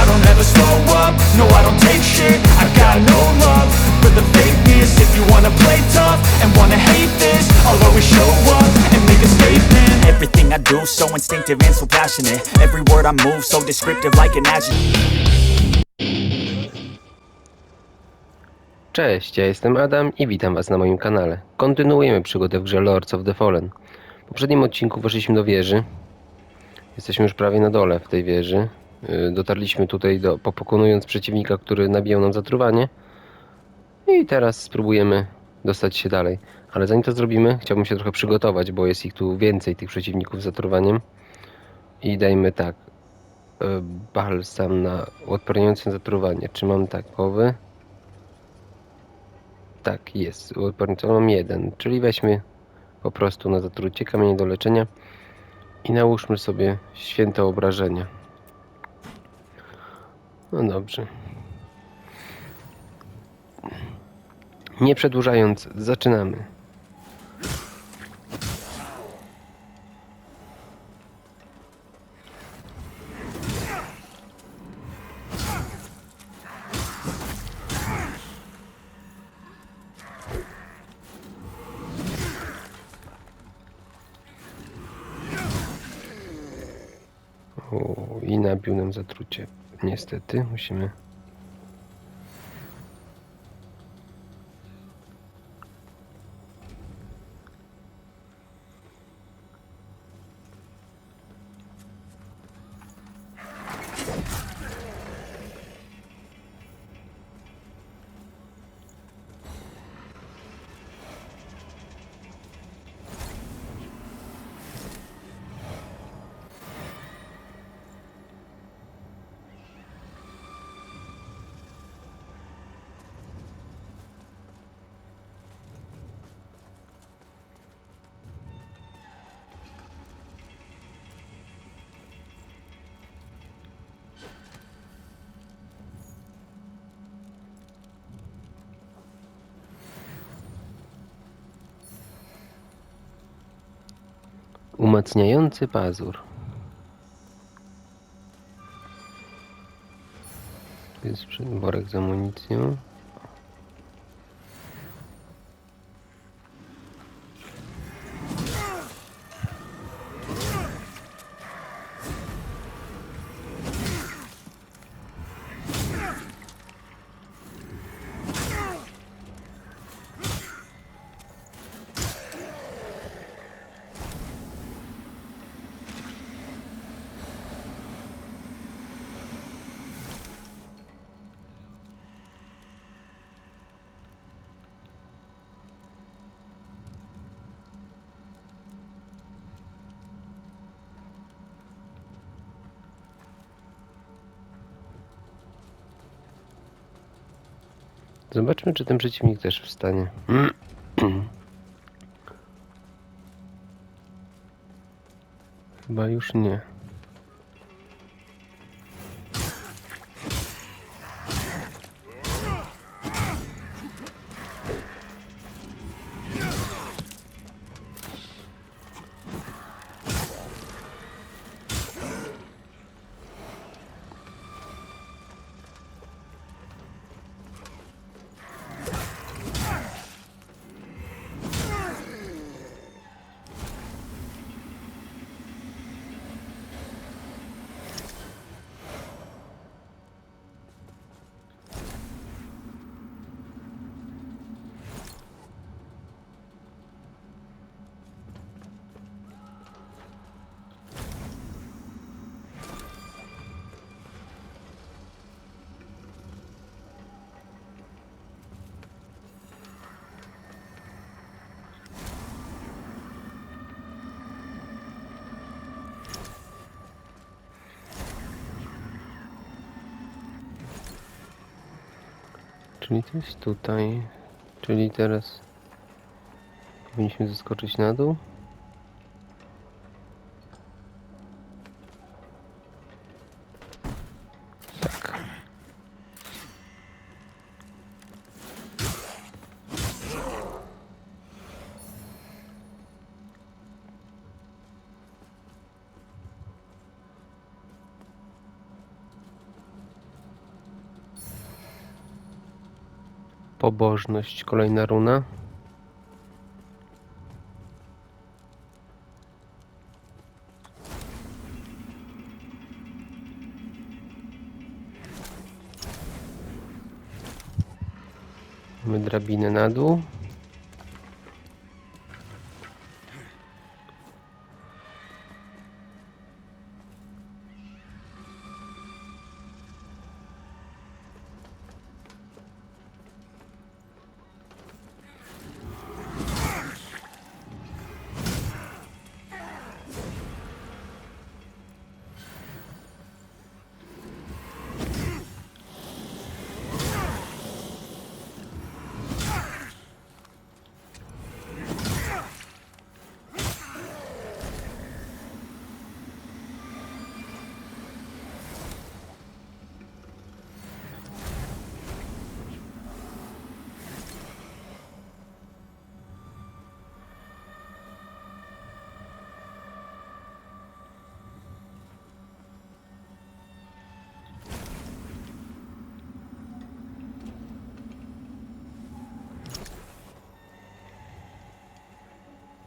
I don't ever slow up, no I don't take shit got no love for the fakeness If you wanna play tough and wanna hate this I'll always show up and make a statement Everything I do so instinctive and so passionate Every word I move so descriptive like an adjective Cześć, ja jestem Adam i witam Was na moim kanale. Kontynuujemy przygodę w grze Lords of the Fallen. W poprzednim odcinku weszliśmy do wieży. Jesteśmy już prawie na dole w tej wieży. Yy, Dotarliśmy tutaj do, po- pokonując przeciwnika, który nabijał nam zatruwanie. I teraz spróbujemy dostać się dalej. Ale zanim to zrobimy, chciałbym się trochę przygotować, bo jest ich tu więcej, tych przeciwników z zatruwaniem. I dajmy tak. yy, Balsam na odporniający zatruwanie. Czy mam takowy? Tak, jest. Uodpornicą mam jeden, czyli weźmy po prostu na zatrucie kamienie do leczenia i nałóżmy sobie święte obrażenia. No dobrze. Nie przedłużając, zaczynamy. Niestety, musimy. Umacniający pazur. Jest worek z amunicją. Zobaczmy, czy ten przeciwnik też wstanie. Chyba już nie. Czyli to jest tutaj. Czyli teraz powinniśmy zeskoczyć na dół. Pobożność, kolejna runa. Mamy drabinę na dół.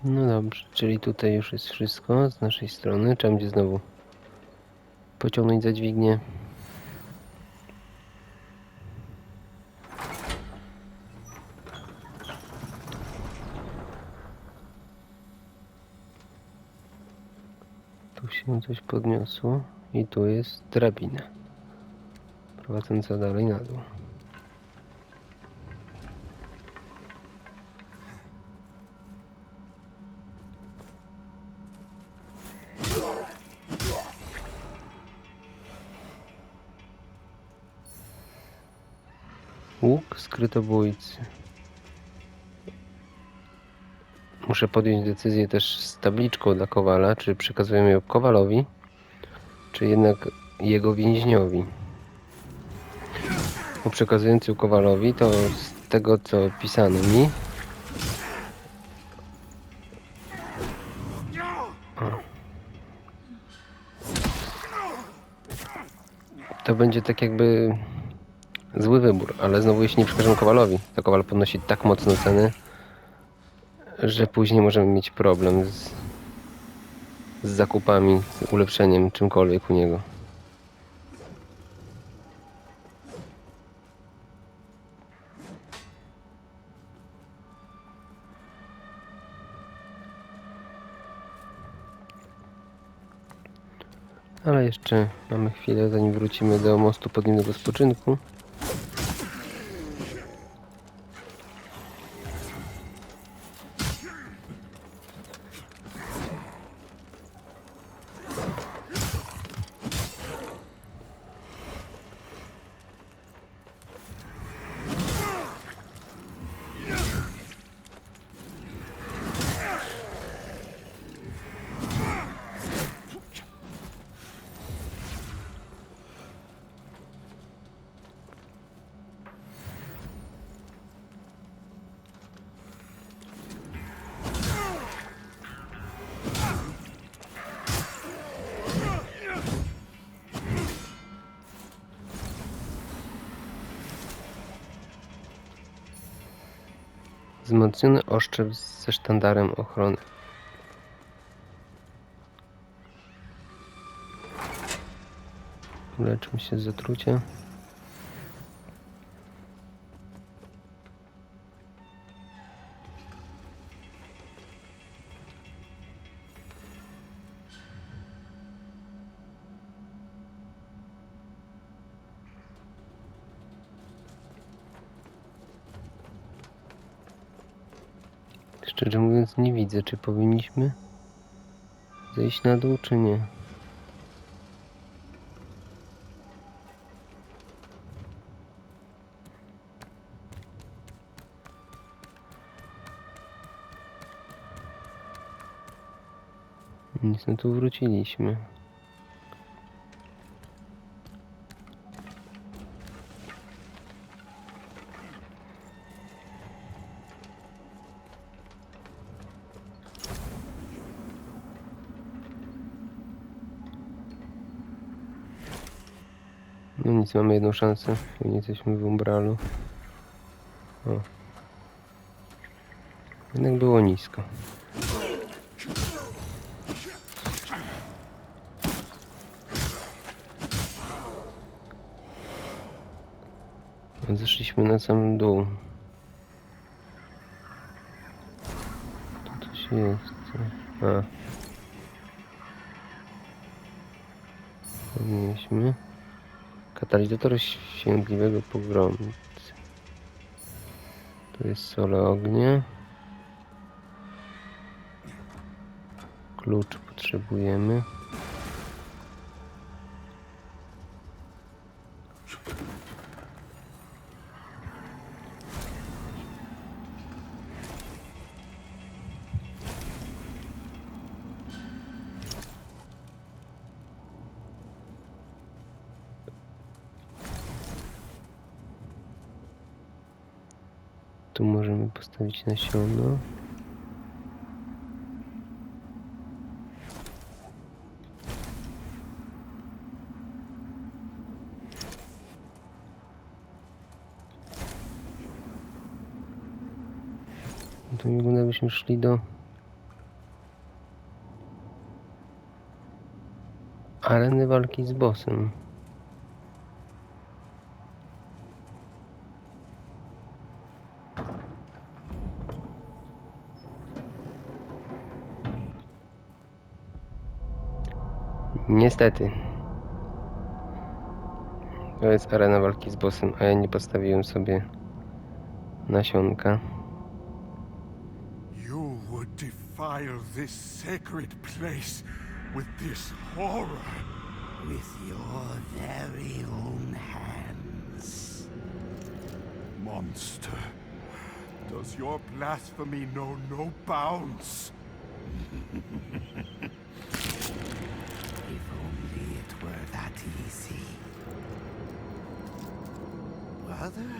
No dobrze, czyli tutaj już jest wszystko z naszej strony. Trzeba będzie znowu pociągnąć za dźwignię. Tu się coś podniosło i tu jest drabina prowadząca dalej na dół. Skrytobójcy. Muszę podjąć decyzję też z tabliczką dla Kowala, czy przekazujemy ją Kowalowi, czy jednak jego więźniowi. Bo przekazując ją Kowalowi, to z tego co pisano mi, to będzie tak jakby zły wybór, ale znowu jeśli nie przekażemy Kowalowi, to Kowal podnosi tak mocno ceny, że później możemy mieć problem z, z zakupami, z ulepszeniem czymkolwiek u niego. Ale jeszcze mamy chwilę, zanim wrócimy do mostu podniebnego spoczynku. Thank you. Wzmocniony oszczep ze sztandarem ochrony. Leczmy się z zatrucia. Szczerze mówiąc nie widzę, czy powinniśmy zejść na dół, czy nie. Nic, no tu wróciliśmy. No nic, mamy jedną szansę. Nie jesteśmy w umbralu. O. Jednak było nisko. Zeszliśmy na sam dół. Tu coś jest. A. Podnieśmy. Katalizator świętliwego pogromcy. Tu jest sole ognia. Klucz potrzebujemy. Tu możemy postawić nasiono. To nie wygląda, jakbyśmy szli do areny walki z bossem. Niestety. To jest arena walki z bossem, a ja nie postawiłem sobie nasionka. You would defile this sacred place with this horror. with your very own hands. Monster. Does your blasphemy know no bounds? Brother,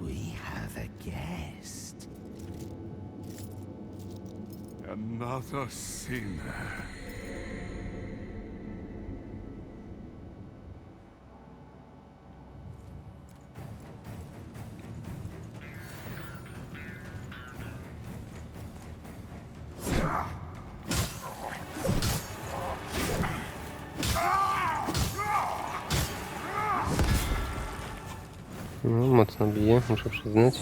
we have a guest. Another sinner. No, mocno bije, muszę przyznać.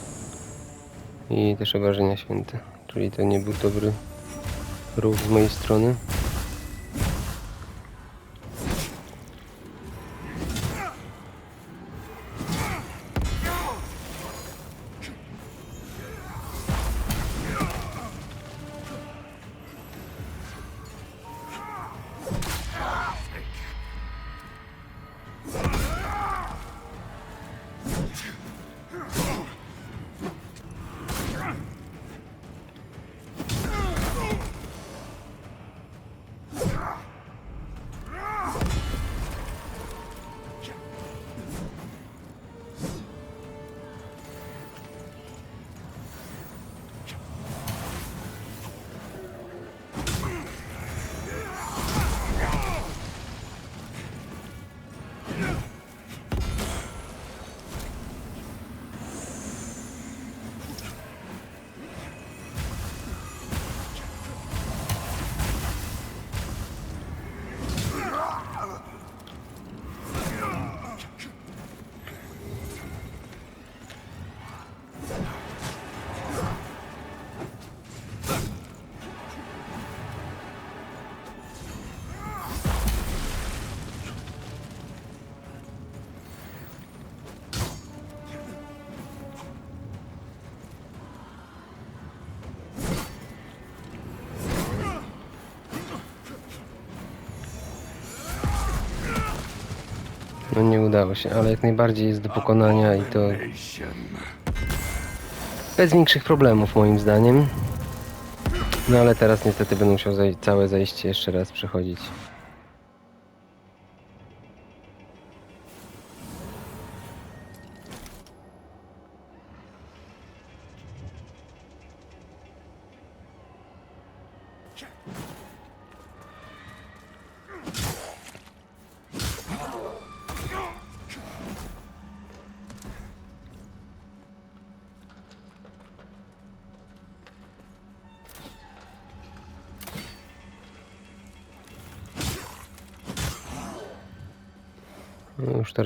I też obrażenia święte. Czyli to nie był dobry ruch z mojej strony. No nie udało się, ale jak najbardziej jest do pokonania i to bez większych problemów moim zdaniem. No ale teraz niestety będę musiał całe zajście jeszcze raz przechodzić.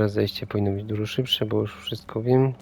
Teraz zejście powinno być dużo szybsze, bo już wszystko wiem.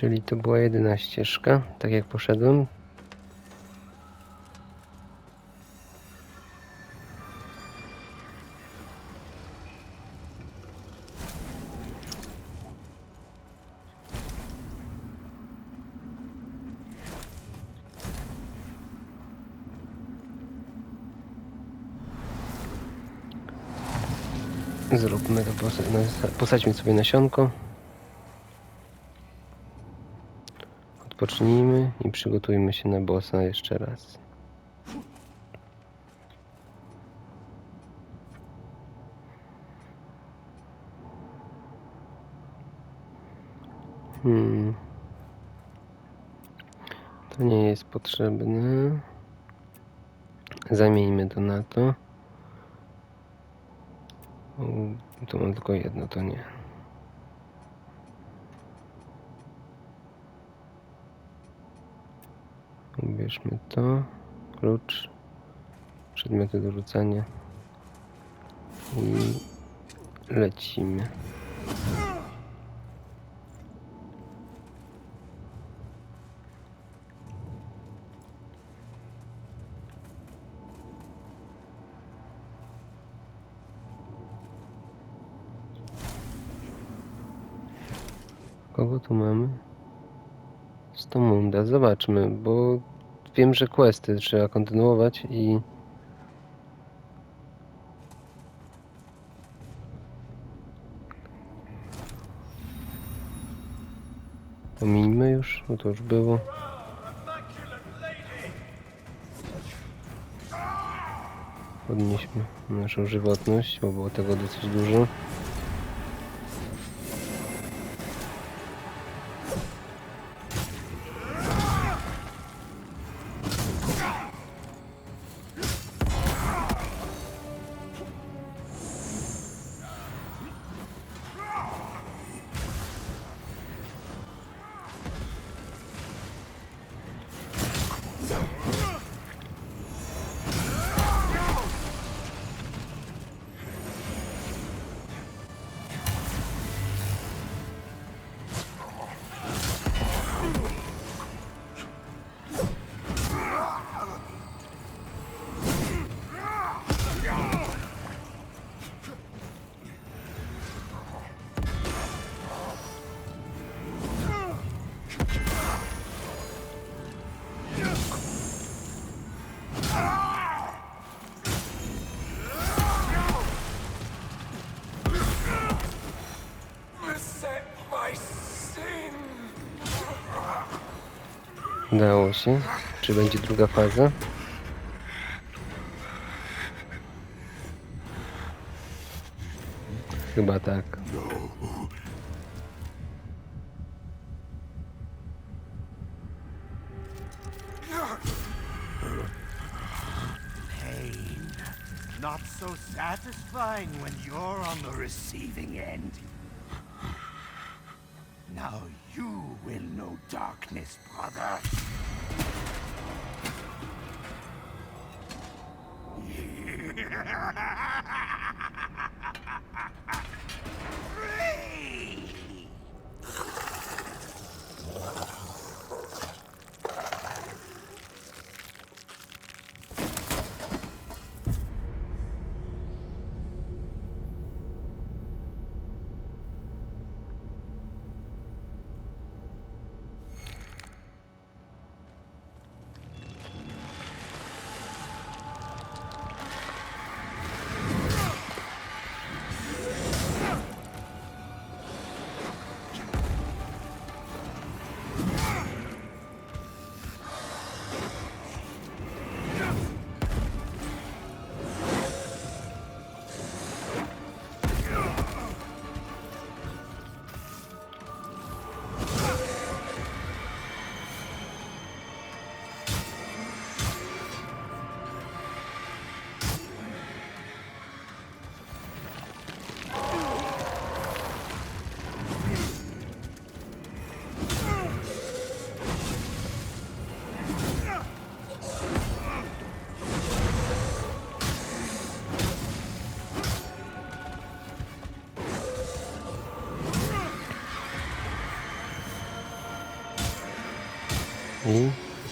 Czyli to była jedyna ścieżka, tak jak poszedłem. Zróbmy to, nasa- posadźmy sobie nasionko. Odpocznijmy i przygotujmy się na bossa jeszcze raz. Hmm. To nie jest potrzebne. Zamieńmy to na to. Tu mam tylko jedno, to nie. Ubierzmy to. Klucz. Przedmioty do rzucania. I lecimy. Kogo tu mamy? Stomunda. Zobaczmy, bo wiem, że questy trzeba kontynuować i Pomińmy już, bo to już było. Podnieśmy naszą żywotność, bo było tego dosyć dużo. Udało się. Czy będzie druga faza? Chyba tak. Not so satisfying when you're on the receiving end. Now you will know darkness, brother.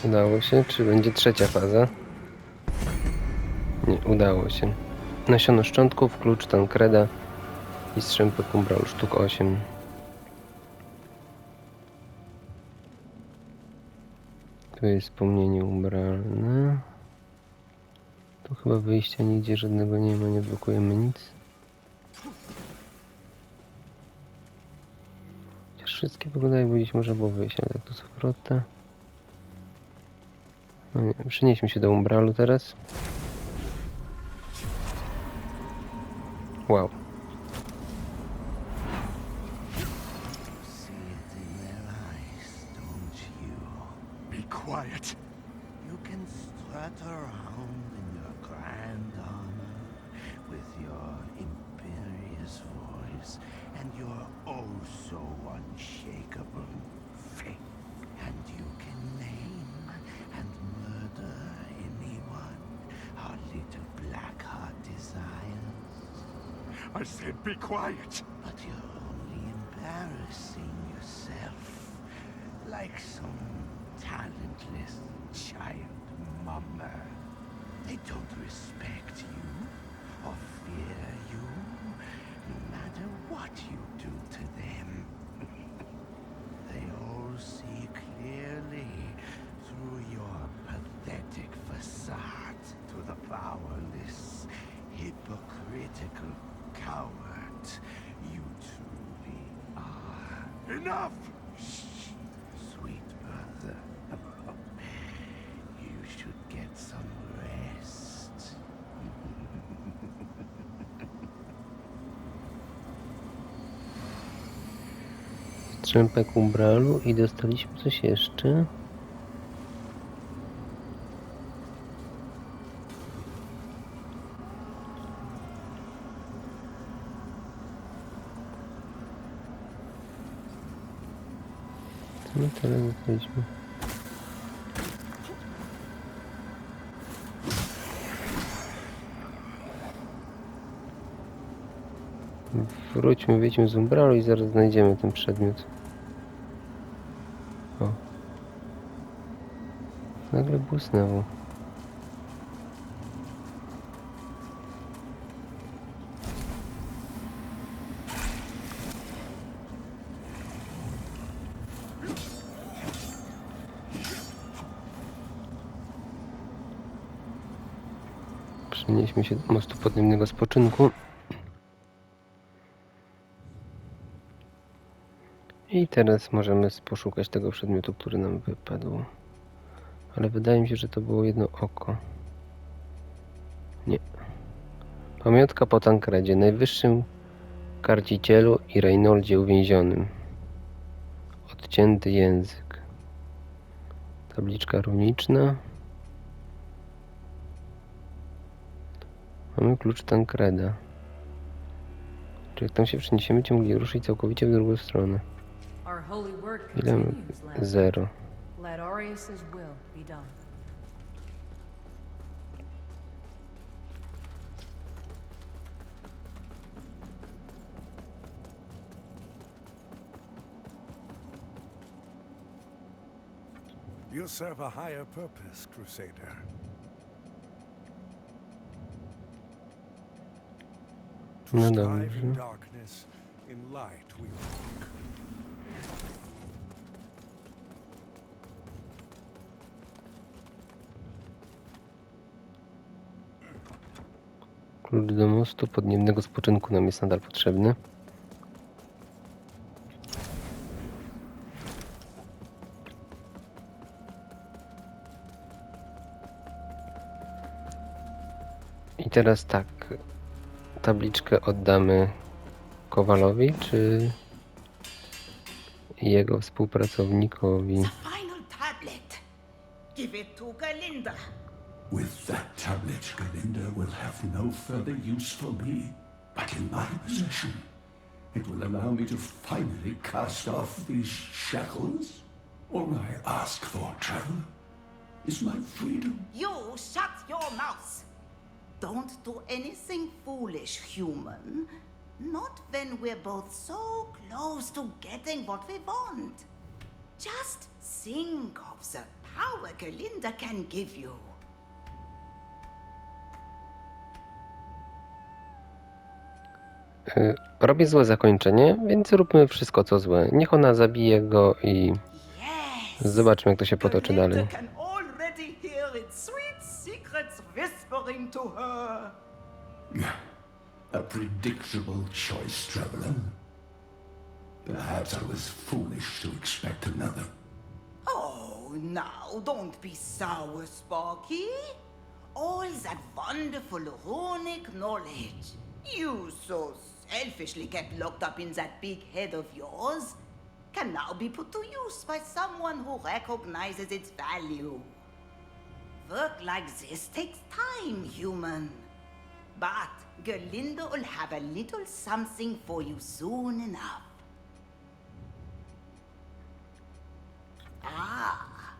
udało się. Czy będzie trzecia faza? Nie, udało się. Nasiono szczątków, klucz Tankreda i strzępek umbral, sztuk 8. Tu jest wspomnienie umbralne. Tu chyba wyjścia nigdzie żadnego nie ma, nie blokujemy nic. Chociaż wszystkie wyglądają, gdzieś można było wyjść, ale tak to z powrotem. No nie, przenieśmy się do umbralu teraz. Wow. I said be quiet. But you're only embarrassing yourself like some talentless child mummer. They don't respect you or fear you, no matter what you do to them. they all see clearly through your pathetic facade to the powerless, hypocritical Enough! Sweet brother. you should get some rest. Strzępek umbralu i dostaliśmy coś jeszcze. Co dostaliśmy? Wróćmy, wyjdźmy z umbralu i zaraz znajdziemy ten przedmiot. O. Nagle błysnęło. Przenieśmy się do mostu podniemnego spoczynku. I teraz możemy poszukać tego przedmiotu, który nam wypadł. Ale wydaje mi się, że to było jedno oko. Nie. Pamiątka po Tankredzie, najwyższym Karcicielu i Reynoldzie uwięzionym. Odcięty język. Tabliczka runiczna. Mamy klucz Tankreda. Czy jak tam się przeniesiemy, mogli ruszyć całkowicie w drugą stronę. Ile? mamy? Zero. You serve a higher purpose, Crusader. No dobrze. walk. Klucz do mostu podniebnego spoczynku nam jest nadal potrzebny. I teraz tak. Tabliczkę oddamy Kowalowi, czy jego współpracownikowi? final tablet. Give it to Galinda. With that tablet, Galinda will have no further use for me, but in my possession. It will allow me to finally cast off these shackles. All I ask for, traveler, is my freedom. You shut your mouth. Don't do anything foolish, human. Not when we're both so close to getting what we want. Just think of the power Galinda can give you. Y, Robię złe zakończenie, więc róbmy wszystko co złe. Niech ona zabije go i zobaczmy jak to się potoczy dalej. Whispering to her. A predictable choice, traveler. Perhaps I was foolish to expect another. Oh, now don't be sour, Sparky. All that wonderful runic knowledge you so selfishly kept locked up in that big head of yours can now be put to use by someone who recognizes its value. Work like this takes time, human. But Galinda will have a little something for you soon enough. Ah,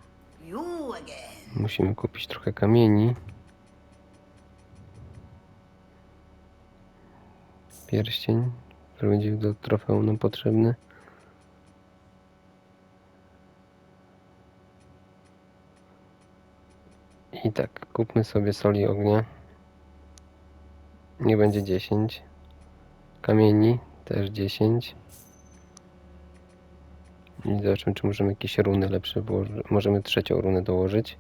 you again. Musimy kupić trochę kamieni. Pierścień, który będzie do trofeum nam potrzebny. I tak, kupmy sobie soli ognia. Nie będzie 10. Kamieni też 10. I zobaczymy, czy możemy jakieś runy lepsze włożyć. Możemy trzecią runę dołożyć.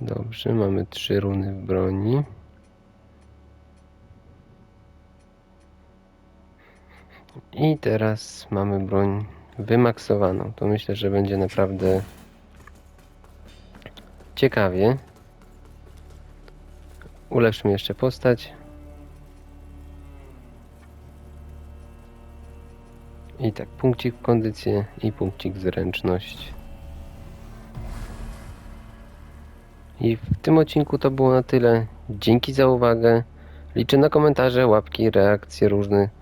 Dobrze, mamy trzy runy w broni. I teraz mamy broń wymaksowaną. To myślę, że będzie naprawdę ciekawie. Ulepszmy jeszcze postać. I tak, punkcik w kondycję i punkcik zręczność. I w tym odcinku to było na tyle. Dzięki za uwagę. Liczę na komentarze, łapki, reakcje różne.